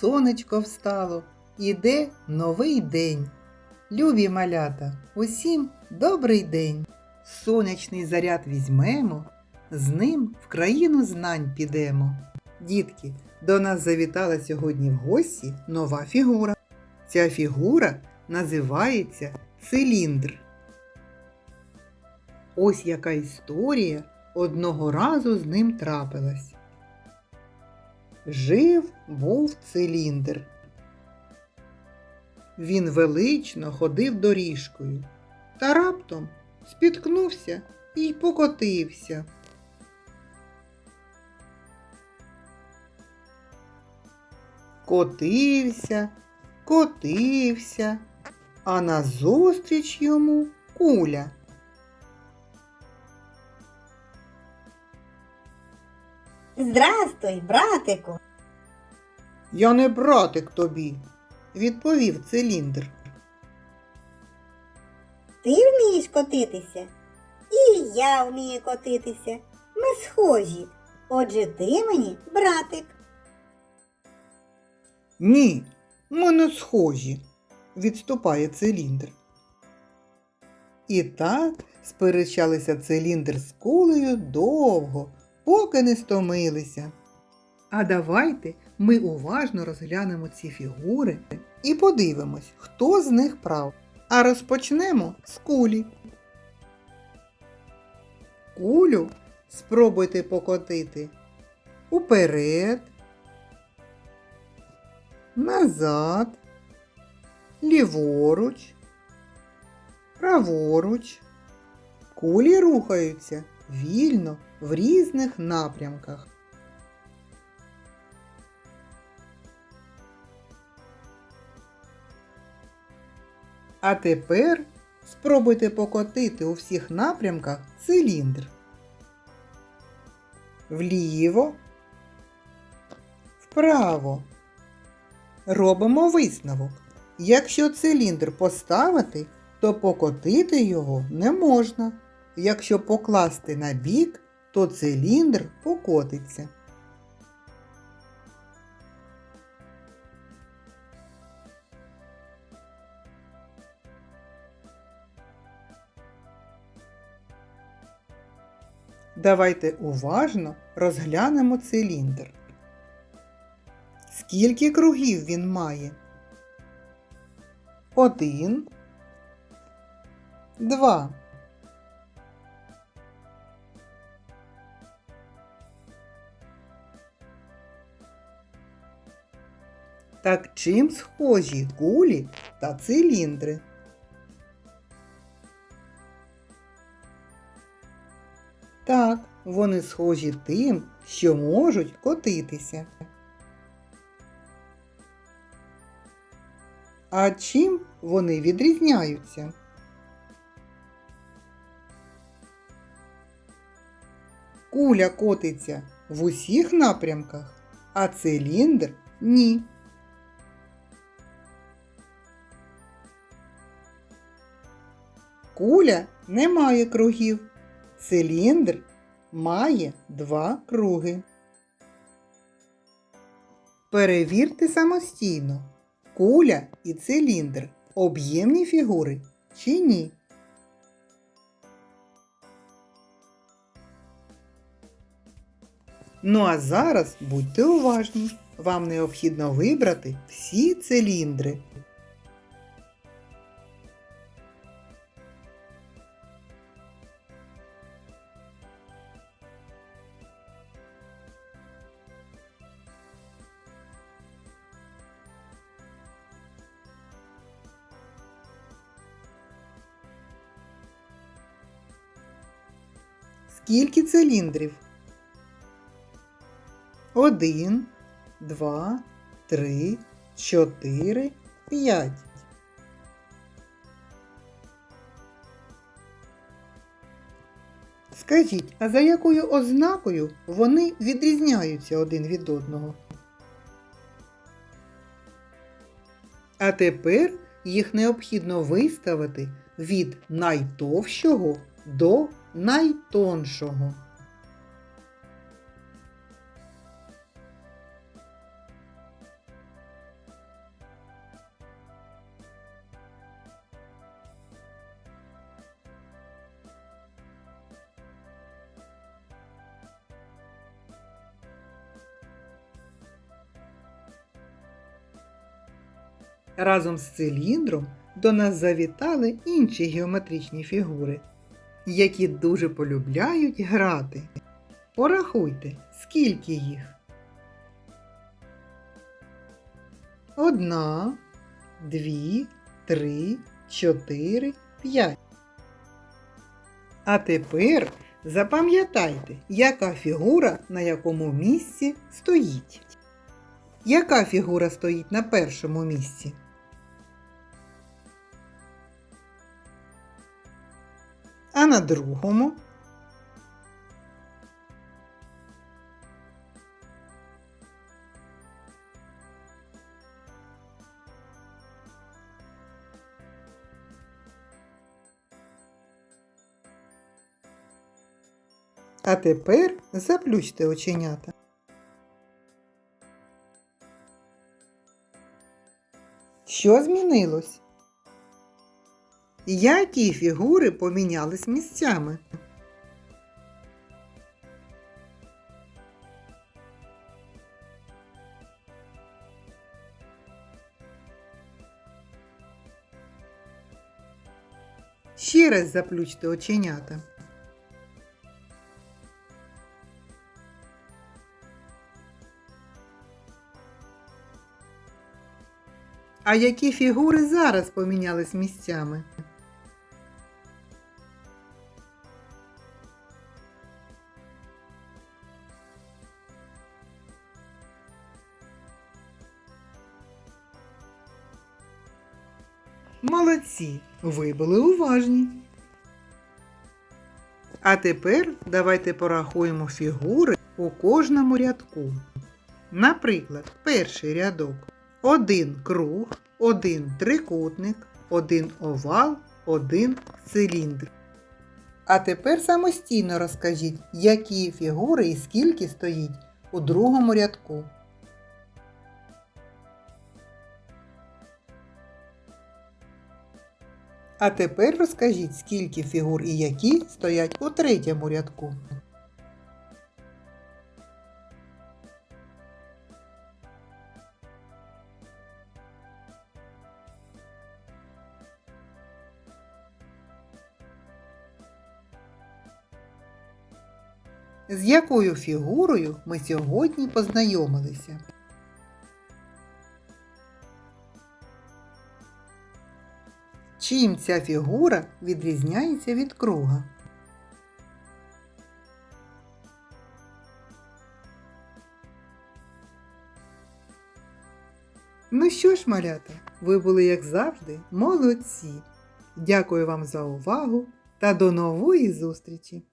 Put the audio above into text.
сонечко встало, іде новий день. Любі малята, усім добрий день. Сонячний заряд візьмемо, з ним в країну знань підемо. Дітки, до нас завітала сьогодні в гості нова фігура. Ця фігура називається циліндр. Ось яка історія одного разу з ним трапилась. Жив був циліндр. Він велично ходив доріжкою та раптом спіткнувся і покотився. Котився, котився, а назустріч йому куля. Здрастуй, братику. Я не братик тобі, відповів циліндр. Ти вмієш котитися? І я вмію котитися. Ми схожі. Отже, ти мені братик. Ні, ми не схожі, відступає циліндр. І так сперечалися циліндр з кулею довго, поки не стомилися. А давайте ми уважно розглянемо ці фігури і подивимось, хто з них прав. А розпочнемо з кулі. Кулю спробуйте покотити уперед, назад, ліворуч, праворуч. Кулі рухаються вільно в різних напрямках. А тепер спробуйте покотити у всіх напрямках циліндр. Вліво, вправо. Робимо висновок. Якщо циліндр поставити, то покотити його не можна. Якщо покласти на бік, то циліндр покотиться. Давайте уважно розглянемо циліндр. Скільки кругів він має? Один. Два. Так чим схожі кулі та циліндри? Так, вони схожі тим, що можуть котитися. А чим вони відрізняються? Куля котиться в усіх напрямках, а циліндр ні. Куля не має кругів. Циліндр має два круги. Перевірте самостійно, куля і циліндр об'ємні фігури чи ні. Ну а зараз будьте уважні. Вам необхідно вибрати всі циліндри. Скільки циліндрів? Один, два, три, чотири, п'ять. Скажіть, а за якою ознакою вони відрізняються один від одного? А тепер їх необхідно виставити від найтовщого до найтоншого. Разом з циліндром до нас завітали інші геометричні фігури які дуже полюбляють грати. Порахуйте, скільки їх. Одна, дві, три, чотири, п'ять. А тепер запам'ятайте, яка фігура на якому місці стоїть. Яка фігура стоїть на першому місці? На другому? А тепер заплющте оченята. Що змінилось? Які фігури помінялись місцями? Ще раз заплющте оченята. А які фігури зараз помінялись місцями? Молодці, ви були уважні. А тепер давайте порахуємо фігури у кожному рядку. Наприклад, перший рядок. Один круг, один трикутник, один овал, один циліндр. А тепер самостійно розкажіть, які фігури і скільки стоїть у другому рядку. А тепер розкажіть, скільки фігур і які стоять у третьому рядку. З якою фігурою ми сьогодні познайомилися? Чим ця фігура відрізняється від круга? Ну що ж, малята, ви були, як завжди, молодці. Дякую вам за увагу та до нової зустрічі!